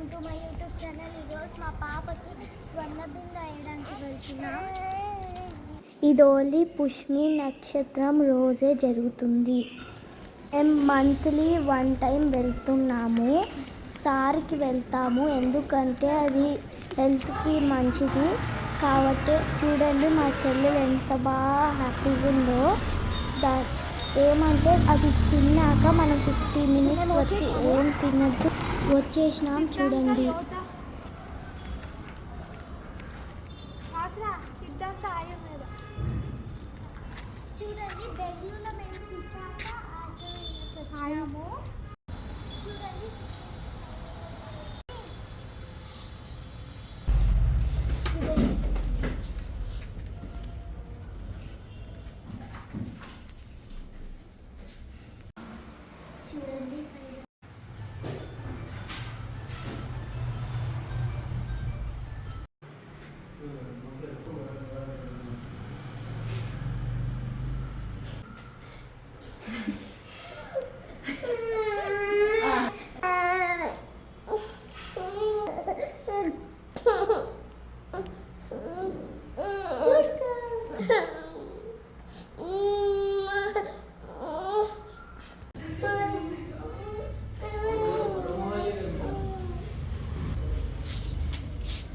Welcome to my YouTube channel. ఈరోజు మా పాపకి స్వర్ణ బింద వేయడానికి వెళ్తున్నాం. ఇది ఓన్లీ పుష్మి నక్షత్రం రోజే జరుగుతుంది. మేము మంత్లీ వన్ టైం వెళ్తున్నాము. సార్కి వెళ్తాము. ఎందుకంటే అది హెల్త్కి మంచిది. కాబట్టి చూడండి మా చెల్లెలు ఎంత బాగా హ్యాపీగా ఉందో. దా ఏమంటే అది తిన్నాక మనం ఫిఫ్టీన్ మినిట్స్ వచ్చి ఏం తినద్దు. వచ్చేసినాం చూడండి. చూడండి బెంగళూరులో మేము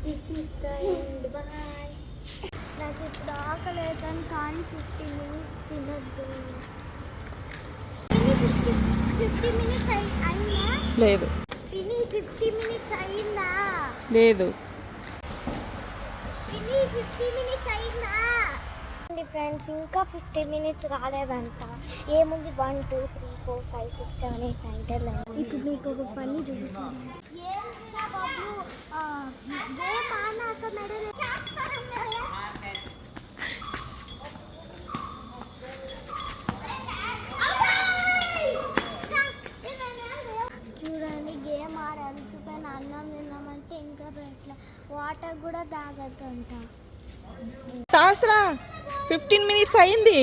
this is the end bye నాకు ఇప్పుడు ఆకలి అవుతాను కానీ ఫిఫ్టీ మినిట్స్ తినద్దు. ఫిఫ్టీ మినిట్స్ అయి అయిందా? లేదు. ఫిఫ్టీ మినిట్స్ అయిందా? లేదు. ఫిఫ్టీ మినిట్స్ అయిందా? ఫ్రెండ్స్ ఇంకా ఫిఫ్టీ మినిట్స్ రాలేదంట. ఏముంది? One two three four five six seven eight nine ten ఇప్పుడు మీకు ఒక పని చూపిస్తాను. చూడండి గేమ్ ఆడ అలసిపోయిన అన్నం తిన్నామంటే ఇంకా పెట్టలే. వాటర్ కూడా తాగద్దంట. సహస్రా ఫిఫ్టీన్ మినిట్స్ అయింది